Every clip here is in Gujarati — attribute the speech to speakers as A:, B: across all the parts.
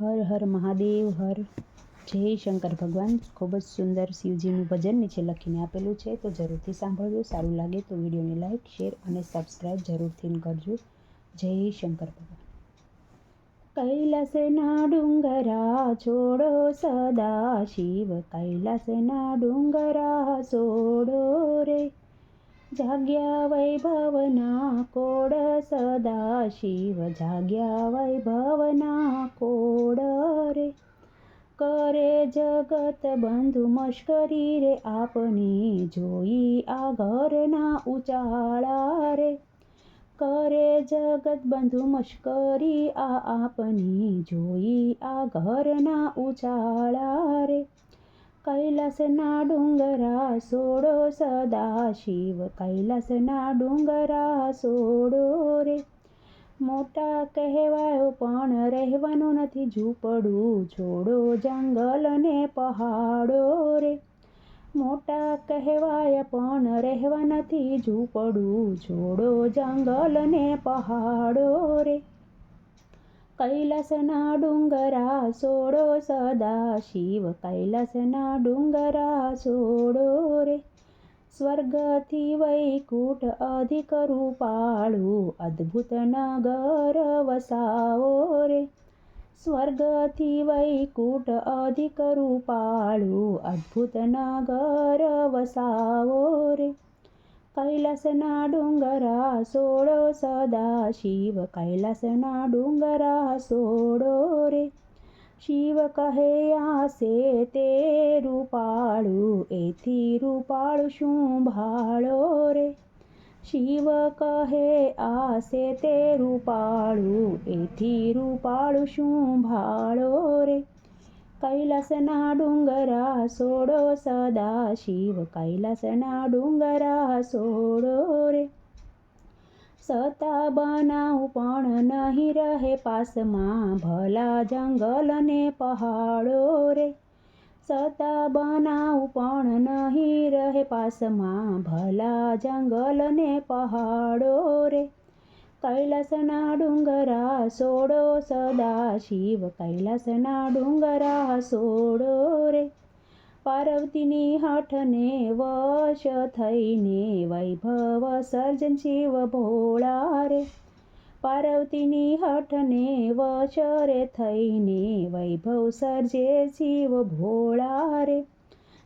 A: હર હર મહાદેવ, હર. જય શંકર ભગવાન. ખૂબ જ સુંદર શિવજીનું ભજન નીચે લખીને આપેલું છે. તો જરૂરથી સાંભળજો. સારું લાગે તો વિડીયોને લાઈક, શેર અને સબસ્ક્રાઈબ જરૂરથી કરજો. જય શંકર ભગવાન. કૈલાસના ડુંગરા છોડો સદા શિવ. કૈલાસના ડુંગરા છોડો રે. જાગ્યા વૈભવના કોડ સદા શિવ જાગ્યા વૈભવના કોડ રે કરે જગત બંધુ મશ્કરી રે આપની જોઈ આ ઘરના ઉચાળા રે કરે જગત બંધુ મશ્કરી આ આપની જોઈ આ ઘરના ઉચાળા રે કૈલાસના ડુંગરા સોડો સદા શિવ કૈલાસના ડુંગરા સોડો રે મોટા કહેવાયો પણ રહેવાનું નથી ઝૂંપડું છોડો જંગલ ને પહાડો રે મોટા કહેવાય પણ રહેવા નથી ઝૂંપડું છોડો જંગલ ને પહાડો રે કૈલાસના ડુંગરા સોડો સદા શિવ કૈલાસના ડુંગરા સોડો રે સ્વર્ગથી વૈકુટ અધિક રૂપાળું અદ્ભુત નગર વસાવો રે સ્વર્ગથી વૈકુટ અધિક રૂપાળું અદ્ભુત નગર વસાવો રે કૈલાસના ડુંગરા સોડો સદા શિવ કૈલાસના ડુંગરા સોડો રે શિવ કહે આસે તે રૂપાળું એથી રૂપાળું શું ભાળો રે શિવ કહે આસે તે રૂપાળું એથી રૂપાળું શું ભાળો રે કૈલાસના ડુંગરા સોડો સદા શિવ કૈલાસના ડુંગરા સોડો રે સતા બનાવું પણ નહીં રહે પાસમાં ભલા જંગલ ને પહાડો રે સતા બનાવું પણ નહીં રહે પાસમાં ભલા જંગલ ને પહાડો રે કૈલાસના ડુંગરા સોડો સદા શિવ કૈલાસના ડુંગરા સોડો રે પાર્વતીની હઠને વશ થઈને વૈભવ સર્જન શિવ ભોળા રે પાર્વતીની હઠને વશ રે થઈને વૈભવ સર્જે શિવ ભોળા રે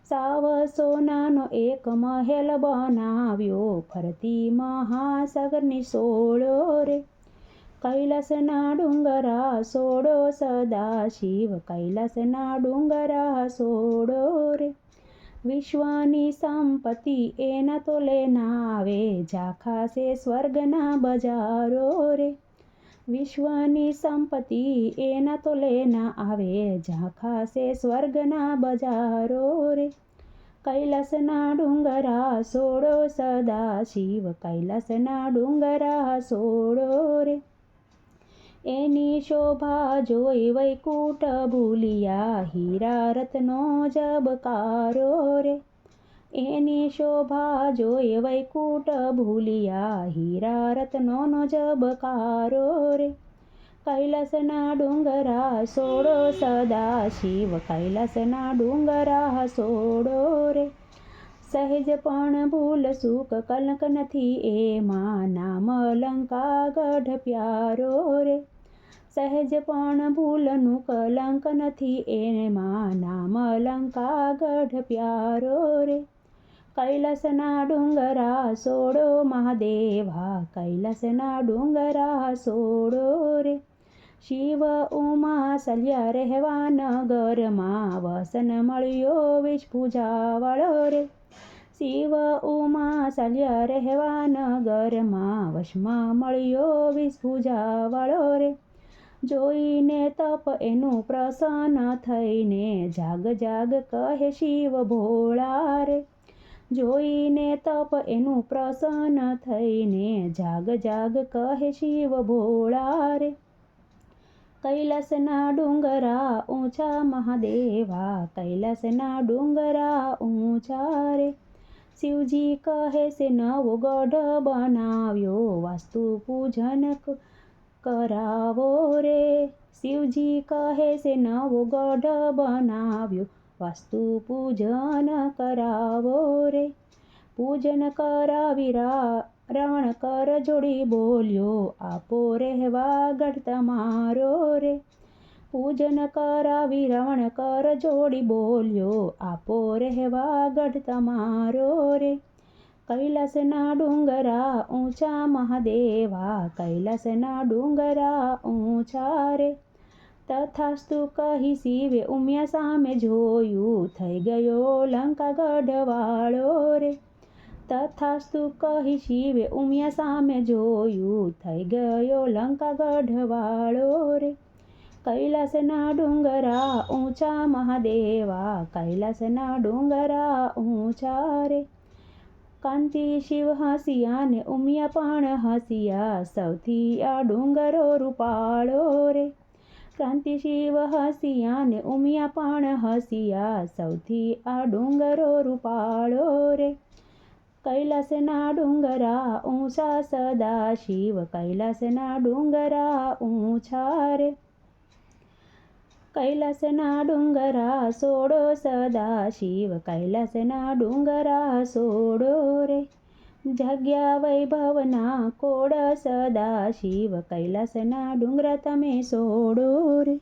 A: સાવ સોનાનો એક મહેલ બનાવ્યો. ફરતી મહાસાગરની સોળો રે. કૈલાસના ડુંગરા સોડો સદા. શિવ કૈલાસના ડુંગરા સોડો રે. વિશ્વની સંપત્તિ એના તો લેનાવે ઝાખાશે સ્વર્ગના બજારો રે. વિશ્વની સંપત્તિ એના તો લેના આવે. ઝાખાશે સ્વર્ગના બજારો રે. કૈલાસના ડુંગરા સોડો સદા શિવ. કૈલાસના ડુંગરા સોડો રે. એની શોભા જોઈ વૈકુટ ભૂલિયા. હીરા રત્નો જબકારો રે. એની શોભા જોઈ વૈકુટ ભૂલિયા, હીરા રત્નોનો જબકારો રે. કૈલાસના ડુંગરા સોડો સદા, શિવ કૈલાસના ડુંગરા સોડો રે. સહેજ પણ ભૂલ સુખ કલંક નથી, એમાં નામ લંકા ગઢ પ્યારો રે. સહેજ પણ ભૂલનું કલંક નથી, એમાં નામ લંકા ગઢ પ્યારો રે. કૈલાસના ડુંગરા સોડો મહાદેવા કૈલાસના ડુંગરા સોડો રે શિવ ઉમા સલ્યા રહેવા નગરમાં વસન મળ્યો વિષ પૂજાવાળો રે શિવ ઉમા સલ્યા રહેવા નગરમાં વશમાં મળ્યો વિષ પૂજાવાળો રે જોઈને તપ એનું પ્રસન્ન થઈને જાગ જાગ કહે શિવ ભોળા રે જોઈને તપ એનું પ્રસન્ન થઈને જાગ જાગ કહે શિવ ભોળા રે. કૈલાસના ડુંગરા ઊંચા મહાદેવા, કૈલાસના ડુંગરા ઊંચા રે. શિવજી કહે છે, નવો ગઢ બનાવ્યો, વાસ્તુ પૂજન કરાવો રે. શિવજી કહે છે, નવો ગઢ બનાવ્યો, વાસ્તુ પૂજન કરાવો પૂજન કરાવી રાવણ કર જોડી બોલ્યો, આપો રહેવા ગઢ તમારો રે. પૂજન કરાવી રાવણ કર જોડી બોલ્યો, આપો રહેવા ગઢ તમારો રે. કૈલાસના ડુંગરા ઊંચા મહાદેવા, કૈલાસના ડુંગરા ઊંચા રે. તથાસ્તુ કહી શિવે ઉમિયા સામે જોયું, થઈ ગયો લંકા ગઢવાળો રે. તથાસ્તુ કહી શિવે ઉમિયા સામે જોયું. થઈ ગયો લંકા ગઢવાળો રે. કૈલાસના ડુંગરા ઊંચા મહાદેવા. કૈલાસના ડુંગરા ઊંચા રે. કાંતિ શિવ હસિયા ને ઉમિયા પણ હસિયા. સૌથી આ ડુંગરો રૂપાળો રે. ક્રાંતિ શિવ હસિયા ને ઉમિયા પણ હસિયા. સૌથી આ ડુંગરો રૂપાળો રે. કૈલાસના ડુંગરા ઊંચા સદા શિવ કૈલાસના ડુંગરા ઊંચા રે કૈલાસના ડુંગરા સોડો સદા શિવ કૈલાસના ડુંગરા સોડો રે જગ્યા વૈભવના કોડ સદા શિવ કૈલાસના ડુંગરા તમે સોડો રે